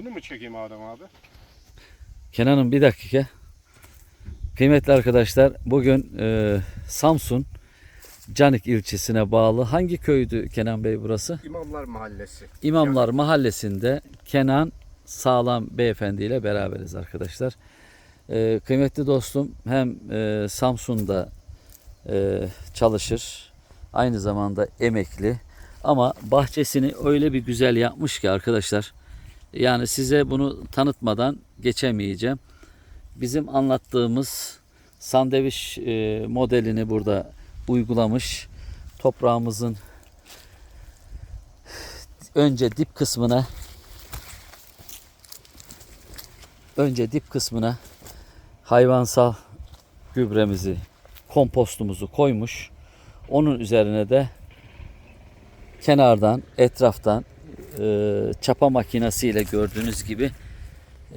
Bunu mu çekeyim Adem abi? Kenan'ım bir dakika. Kıymetli arkadaşlar bugün e, Samsun Canik ilçesine bağlı hangi köydü Kenan Bey burası? İmamlar Mahallesi. İmamlar Mahallesi'nde Kenan Sağlam Beyefendi ile beraberiz arkadaşlar. E, kıymetli dostum hem e, Samsun'da e, çalışır aynı zamanda emekli ama bahçesini öyle bir güzel yapmış ki arkadaşlar yani size bunu tanıtmadan geçemeyeceğim. Bizim anlattığımız sandviç e, modelini burada uygulamış. Toprağımızın önce dip kısmına önce dip kısmına hayvansal gübremizi, kompostumuzu koymuş. Onun üzerine de kenardan, etraftan e, çapa makinesiyle gördüğünüz gibi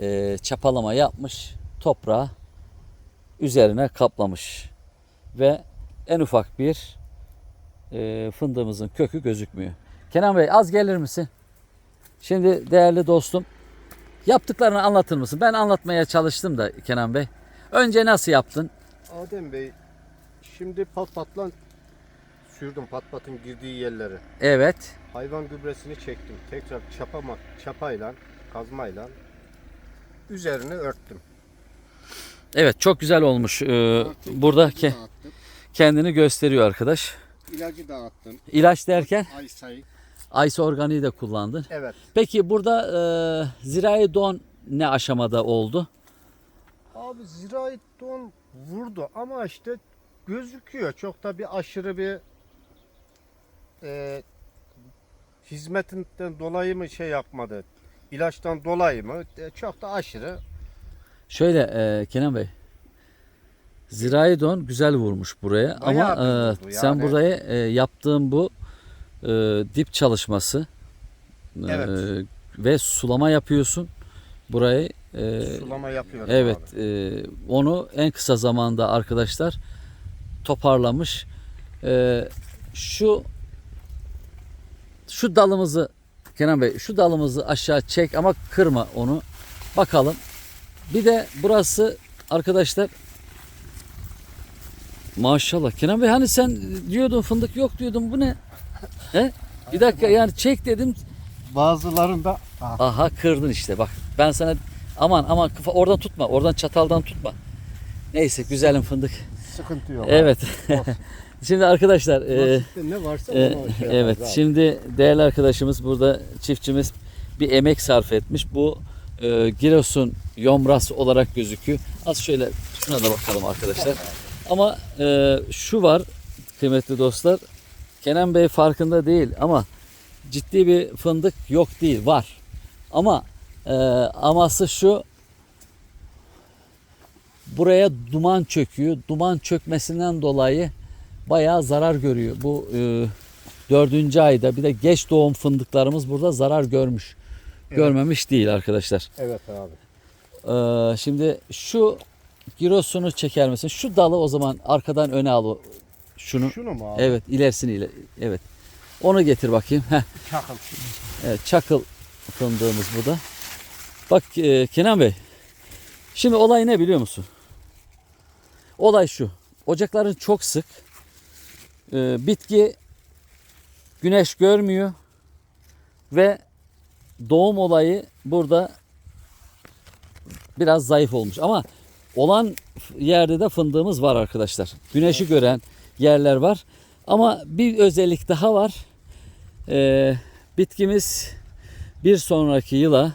e, çapalama yapmış. Toprağı üzerine kaplamış. Ve en ufak bir e, fındığımızın kökü gözükmüyor. Kenan Bey az gelir misin? Şimdi değerli dostum yaptıklarını anlatır mısın? Ben anlatmaya çalıştım da Kenan Bey. Önce nasıl yaptın? Adem Bey şimdi pat patlan sürdüm pat patın girdiği yerleri. Evet. Hayvan gübresini çektim. Tekrar çapama, çapayla, kazmayla üzerine örttüm. Evet çok güzel olmuş. Ee, burada ke- dağıttım. kendini gösteriyor arkadaş. İlacı dağıttım. İlaç derken Ay sayı. Aysa organiği de kullandın. Evet. Peki burada e, zirai don ne aşamada oldu? Abi zirai don vurdu ama işte gözüküyor. Çok da bir aşırı bir e, hizmetinden dolayı mı şey yapmadı? İlaçtan dolayı mı? E, çok da aşırı. Şöyle e, Kenan Bey. Zirai don güzel vurmuş buraya Bayağı ama bir e, vurdu sen yani. buraya e, yaptığın bu e, dip çalışması e, Evet. ve sulama yapıyorsun. Burayı e, Sulama yapıyorum Evet, e, onu en kısa zamanda arkadaşlar toparlamış. E, şu şu dalımızı Kenan Bey, şu dalımızı aşağı çek ama kırma onu. Bakalım. Bir de burası arkadaşlar Maşallah. Kenan Bey hani sen diyordun fındık yok diyordun bu ne? He? Bir dakika yani çek dedim. Bazılarında ah, Aha kırdın işte bak. Ben sana aman aman oradan tutma. Oradan çataldan tutma. Neyse güzelim fındık. sıkıntı yok. Evet. Şimdi arkadaşlar e, ne varsa e, şey evet abi. şimdi değerli arkadaşımız burada çiftçimiz bir emek sarf etmiş. Bu e, Giresun Yomras olarak gözüküyor. Az şöyle şuna da bakalım arkadaşlar. Ama e, şu var kıymetli dostlar. Kenan Bey farkında değil ama ciddi bir fındık yok değil var. Ama e, aması şu buraya duman çöküyor. Duman çökmesinden dolayı bayağı zarar görüyor. Bu e, dördüncü ayda bir de geç doğum fındıklarımız burada zarar görmüş. Evet. Görmemiş değil arkadaşlar. Evet abi. Ee, şimdi şu girosunu çeker misin? Şu dalı o zaman arkadan öne al şunu. Şunu mu abi? Evet ilerisini ile evet. Onu getir bakayım. Heh, Çakıl. evet çakıl fındığımız bu da. Bak e, Kenan Bey. Şimdi olay ne biliyor musun? Olay şu. Ocakların çok sık. Ee, bitki güneş görmüyor ve doğum olayı burada biraz zayıf olmuş ama olan yerde de fındığımız var arkadaşlar. Güneşi gören yerler var. Ama bir özellik daha var. Ee, bitkimiz bir sonraki yıla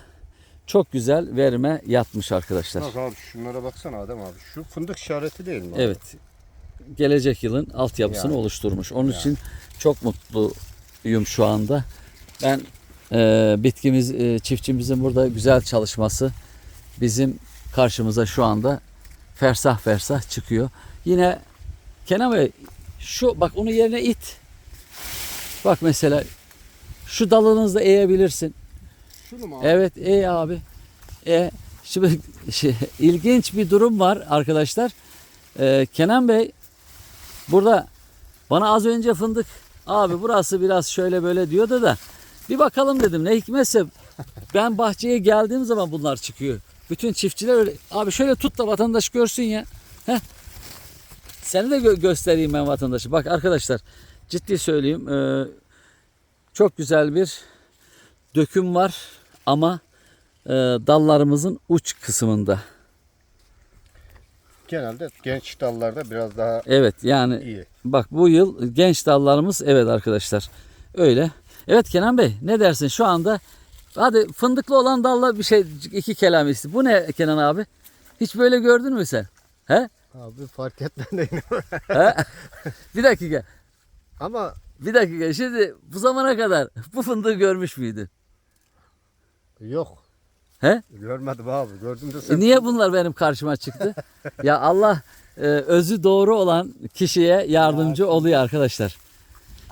çok güzel verime yatmış arkadaşlar. Bak abi şunlara baksana Adem abi. Şu fındık işareti değil mi? abi? Evet. Gelecek yılın altyapısını Yani. oluşturmuş. Onun Yani. için çok mutluyum şu anda. Ben e, bitkimiz, e, çiftçimizin burada güzel çalışması bizim karşımıza şu anda fersah fersah çıkıyor. Yine Kenan Bey şu bak onu yerine it. Bak mesela şu dalınızda eğebilirsin. Şunu mu abi? Evet iyi abi. E, şimdi şey, ilginç bir durum var arkadaşlar. E, Kenan Bey burada bana az önce fındık abi burası biraz şöyle böyle diyordu da bir bakalım dedim ne hikmetse ben bahçeye geldiğim zaman bunlar çıkıyor. Bütün çiftçiler öyle. Abi şöyle tut da vatandaş görsün ya. Heh. Seni de gö- göstereyim ben vatandaşı. Bak arkadaşlar ciddi söyleyeyim. ee, çok güzel bir döküm var ama ee, dallarımızın uç kısmında. Genelde genç dallarda biraz daha Evet yani iyi. bak bu yıl genç dallarımız evet arkadaşlar öyle. Evet Kenan Bey ne dersin şu anda hadi fındıklı olan dalla bir şey iki kelam istedim. Bu ne Kenan abi? Hiç böyle gördün mü sen? He? Abi fark etmeden He? bir dakika. Ama Bir dakika. Şimdi bu zamana kadar bu fındığı görmüş müydün? yok. He? Görmedim abi. Gördüm de E sen. niye bunlar benim karşıma çıktı? ya Allah e, özü doğru olan kişiye yardımcı oluyor arkadaşlar.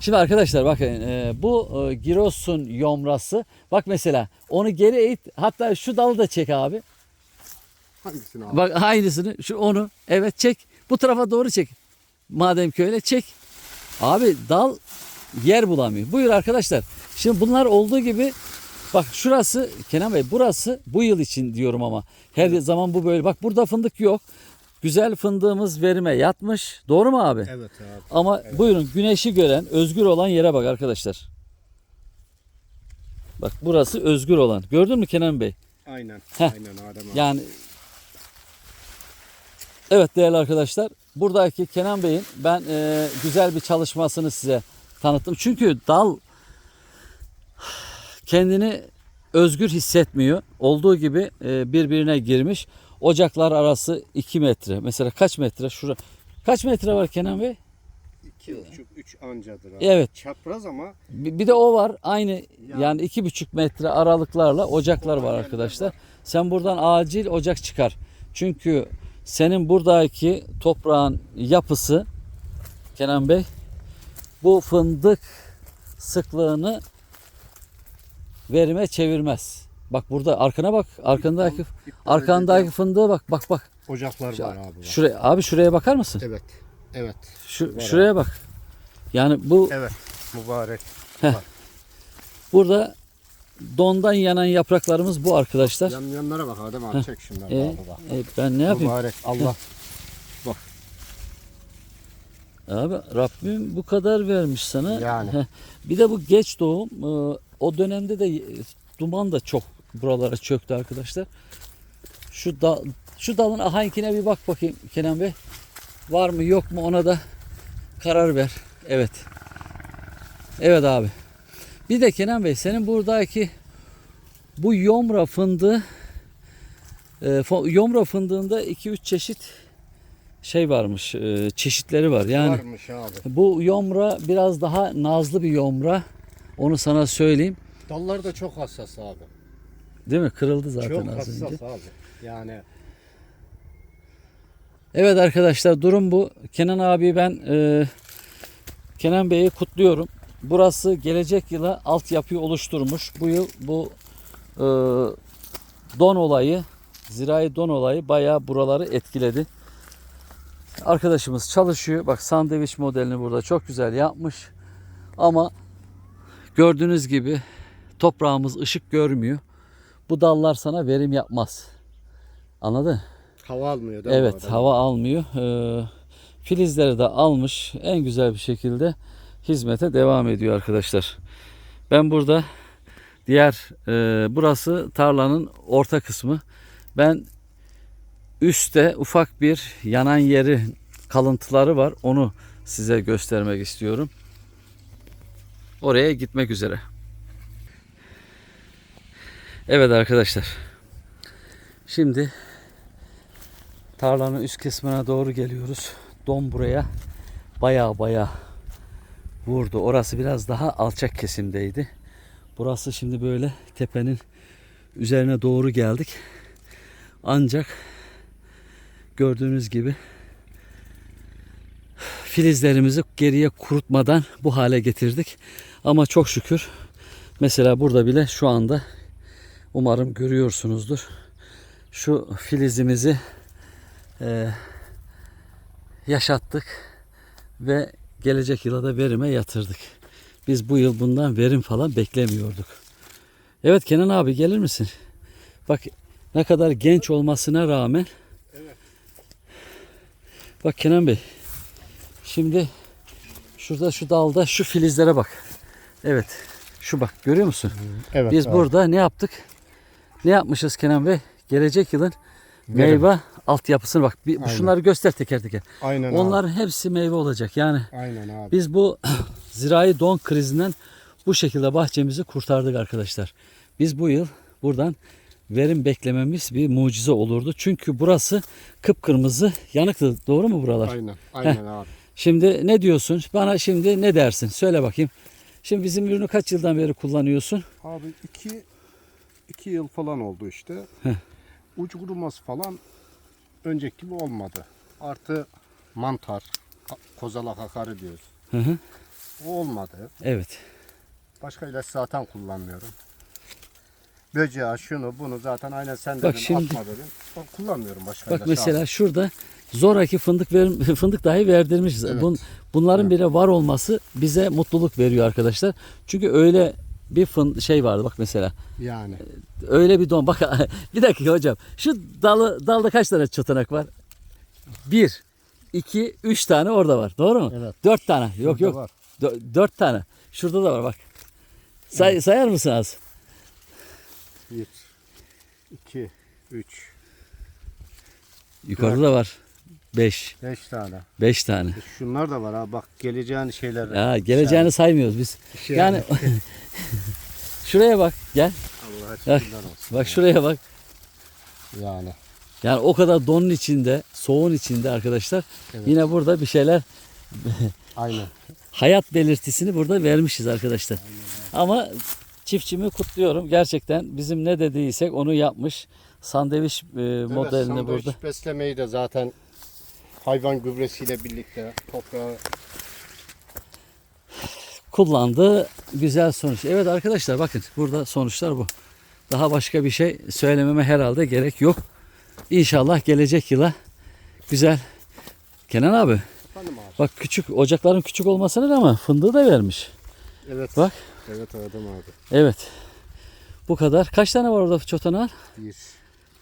Şimdi arkadaşlar bakın e, bu e, Giros'un yomrası. Bak mesela onu geri it. Hatta şu dalı da çek abi. Hangisini abi? Bak aynısını şu onu. Evet çek. Bu tarafa doğru çek. Madem ki öyle çek. Abi dal yer bulamıyor. Buyur arkadaşlar. Şimdi bunlar olduğu gibi bak şurası Kenan Bey burası bu yıl için diyorum ama her zaman bu böyle. Bak burada fındık yok. Güzel fındığımız verime yatmış. Doğru mu abi? Evet abi. Ama buyurun güneşi gören, özgür olan yere bak arkadaşlar. Bak burası özgür olan. Gördün mü Kenan Bey? Aynen. Heh. Aynen Adem abi. Yani Evet değerli arkadaşlar buradaki Kenan Bey'in ben e, güzel bir çalışmasını size tanıttım. Çünkü dal kendini özgür hissetmiyor. Olduğu gibi e, birbirine girmiş. Ocaklar arası 2 metre. Mesela kaç metre? Şura. Kaç metre var Kenan Bey? İki buçuk, üç ancadır abi. Evet. Çapraz ama Bir bir de o var. Aynı yani iki buçuk metre aralıklarla ocaklar var arkadaşlar. Sen buradan acil ocak çıkar. Çünkü senin buradaki toprağın yapısı Kenan Bey bu fındık sıklığını verime çevirmez. Bak burada arkana bak. Arkandaki arkandaki fındığa bak. Bak bak. ocaklar var abi. Var. Şuraya abi şuraya bakar mısın? Evet. Evet. Şu Var şuraya bak. Yani bu Evet. Mübarek. Burada dondan yanan yapraklarımız bu arkadaşlar. Yan yanlara bak Adem abi. Çek şunları E, abi bak. e, ben ne yapayım? Mübarek. Allah. Abi Rabbim bu kadar vermiş sana. Yani. Heh. Bir de bu geç doğum. O dönemde de e, duman da çok buralara çöktü arkadaşlar. Şu da şu dalın ahankine bir bak bakayım Kenan Bey. Var mı yok mu ona da karar ver. Evet. Evet abi. Bir de Kenan Bey senin buradaki bu yomra fındığı e, yomra fındığında 2-3 çeşit şey varmış. e, çeşitleri var. Yani Varmış abi. bu yomra biraz daha nazlı bir yomra. Onu sana söyleyeyim. Dallar da çok hassas abi. Değil mi? Kırıldı zaten çok az hassas önce. abi. Yani Evet arkadaşlar durum bu. Kenan abi ben e, Kenan Bey'i kutluyorum. Burası gelecek yıla altyapıyı oluşturmuş. Bu yıl bu e, don olayı, zirai don olayı bayağı buraları etkiledi. Arkadaşımız çalışıyor. Bak sandviç modelini burada çok güzel yapmış. Ama gördüğünüz gibi toprağımız ışık görmüyor. Bu dallar sana verim yapmaz. Anladın? hava almıyor değil mi Evet Adem? hava almıyor. Ee, filizleri de almış. En güzel bir şekilde hizmete devam ediyor arkadaşlar. Ben burada diğer e, burası tarlanın orta kısmı. Ben üstte ufak bir yanan yeri kalıntıları var. Onu size göstermek istiyorum. Oraya gitmek üzere. Evet arkadaşlar. Şimdi tarlanın üst kısmına doğru geliyoruz. Don buraya baya baya vurdu. Orası biraz daha alçak kesimdeydi. Burası şimdi böyle tepenin üzerine doğru geldik. Ancak gördüğünüz gibi filizlerimizi geriye kurutmadan bu hale getirdik. Ama çok şükür mesela burada bile şu anda umarım görüyorsunuzdur. Şu filizimizi e, yaşattık ve gelecek yıla da verime yatırdık. Biz bu yıl bundan verim falan beklemiyorduk. Evet Kenan abi gelir misin? Bak ne kadar genç olmasına rağmen. Bak Kenan Bey. Şimdi şurada şu dalda şu filizlere bak. Evet. Şu bak görüyor musun? Evet. Biz abi. burada ne yaptık? Ne yapmışız Kenan Bey? Gelecek yılın Verim. meyve altyapısını bak. Bir, Aynen. şunları göster teker teker. Aynen abi. Onların hepsi meyve olacak. Yani Aynen abi. biz bu zirai don krizinden bu şekilde bahçemizi kurtardık arkadaşlar. Biz bu yıl buradan verim beklememiz bir mucize olurdu. Çünkü burası kıpkırmızı yanıktı. Doğru mu buralar? Aynen. Aynen abi. Şimdi ne diyorsun? Bana şimdi ne dersin? Söyle bakayım. Şimdi bizim ürünü kaç yıldan beri kullanıyorsun? Abi iki, iki yıl falan oldu işte. Heh. Uç kuruması falan önceki gibi olmadı. Artı mantar, kozalak akarı diyoruz. Hı hı. O olmadı. Evet. Başka ilaç zaten kullanmıyorum. Böceği, şunu bunu zaten aynen sen Bak dedin şimdi- atma dedin. Ben kullanmıyorum başka Bak ilaç mesela abi. şurada zoraki fındık verim, fındık dahi verdirmişiz. Evet. Bun, bunların bile var olması bize mutluluk veriyor arkadaşlar. Çünkü öyle bir fın şey vardı bak mesela. Yani Öyle bir don. Bak bir dakika hocam. Şu dalı dalda kaç tane çotanak var? Bir, iki, üç tane orada var. Doğru mu? Evet. Dört tane. Yok Şurada yok. var. Dö- dört tane. Şurada da var bak. Say, sayar mısın az? bir, iki, üç, Yukarıda da var. Beş. beş tane. Beş tane. Şunlar da var ha bak geleceğin şeyler. Ya geleceğini saymıyoruz biz. Şey- Yani şuraya bak. Gel. Allah Bak, şükürler olsun. Bak şuraya bak. Yani. Yani o kadar donun içinde, soğuğun içinde arkadaşlar. Evet. Yine burada bir şeyler Aynen. hayat belirtisini burada vermişiz arkadaşlar. Ama çiftçimi kutluyorum. Gerçekten bizim ne dediysek onu yapmış. Sandviç e, modelini sandviç burada. beslemeyi de zaten hayvan gübresiyle birlikte toprağa kullandığı güzel sonuç. Evet arkadaşlar bakın burada sonuçlar bu. Daha başka bir şey söylememe herhalde gerek yok. İnşallah gelecek yıla güzel. Kenan abi abi. bak küçük ocakların küçük olmasına rağmen fındığı da vermiş. Evet. Bak. Evet Adem abi. Evet. Bu kadar. Kaç tane var orada çotanar? 1,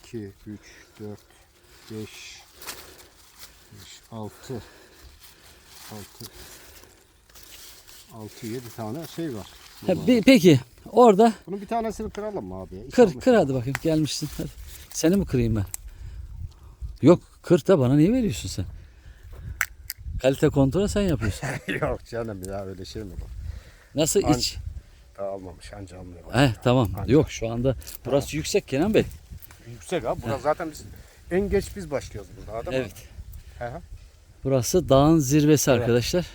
2, 3, 4, 5, 5, 6, 6, 6, 7 tane şey var. Ha, bir- peki orada Bunun bir tanesini kıralım mı abi? kır kır hadi bakayım gelmişsin. Hadi. Seni mi kırayım ben? Yok kır da bana niye veriyorsun sen? Kalite kontrolü sen yapıyorsun. Yok canım ya öyle şey mi bu? Nasıl An- iç? Daha almamış anca almıyor. Heh, tamam. Anca. Yok şu anda burası yüksek Kenan Bey. Yüksek abi. Burada zaten biz en geç biz başlıyoruz burada Adem Evet. hı. Burası dağın zirvesi Evet. arkadaşlar.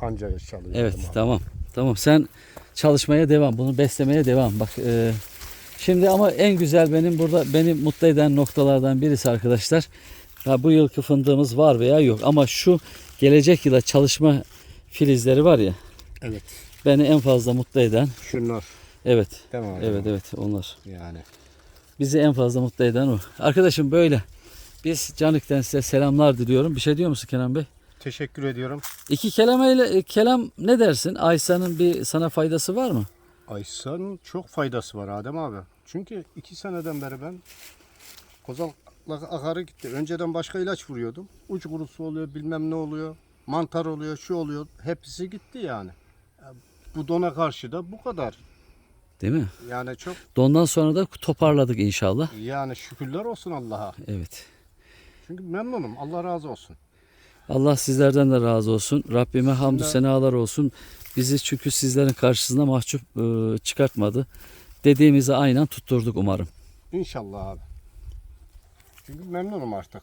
Anca çalıyor. Evet abi. tamam. Tamam sen çalışmaya devam. Bunu beslemeye devam. Bak e, şimdi ama en güzel benim burada beni mutlu eden noktalardan birisi arkadaşlar. Ha, bu yılki fındığımız var veya yok ama şu gelecek yıla çalışma filizleri var ya Evet. beni en fazla mutlu eden Şunlar. evet abi? evet evet onlar. Yani. Bizi en fazla mutlu eden o. Arkadaşım böyle. Biz Canik'ten size selamlar diliyorum. Bir şey diyor musun Kenan Bey? Teşekkür ediyorum. İki kelimeyle e, kelam ne dersin? Aysa'nın bir sana faydası var mı? Aysan'ın çok faydası var Adem abi. Çünkü iki seneden beri ben kozalak akarı gitti. Önceden başka ilaç vuruyordum. Uç kurusu oluyor bilmem ne oluyor. Mantar oluyor şu oluyor. Hepsi gitti yani. Ya Bu dona karşı da bu kadar. Değil mi? Yani çok Dondan sonra da toparladık inşallah. yani şükürler olsun Allah'a. Evet. Çünkü memnunum. Allah razı olsun. Allah sizlerden de razı olsun. Rabbime hamdü senalar olsun. Bizi çünkü sizlerin karşısında mahcup e, çıkartmadı. Dediğimizi aynen tutturduk umarım. İnşallah abi. Çünkü memnunum artık.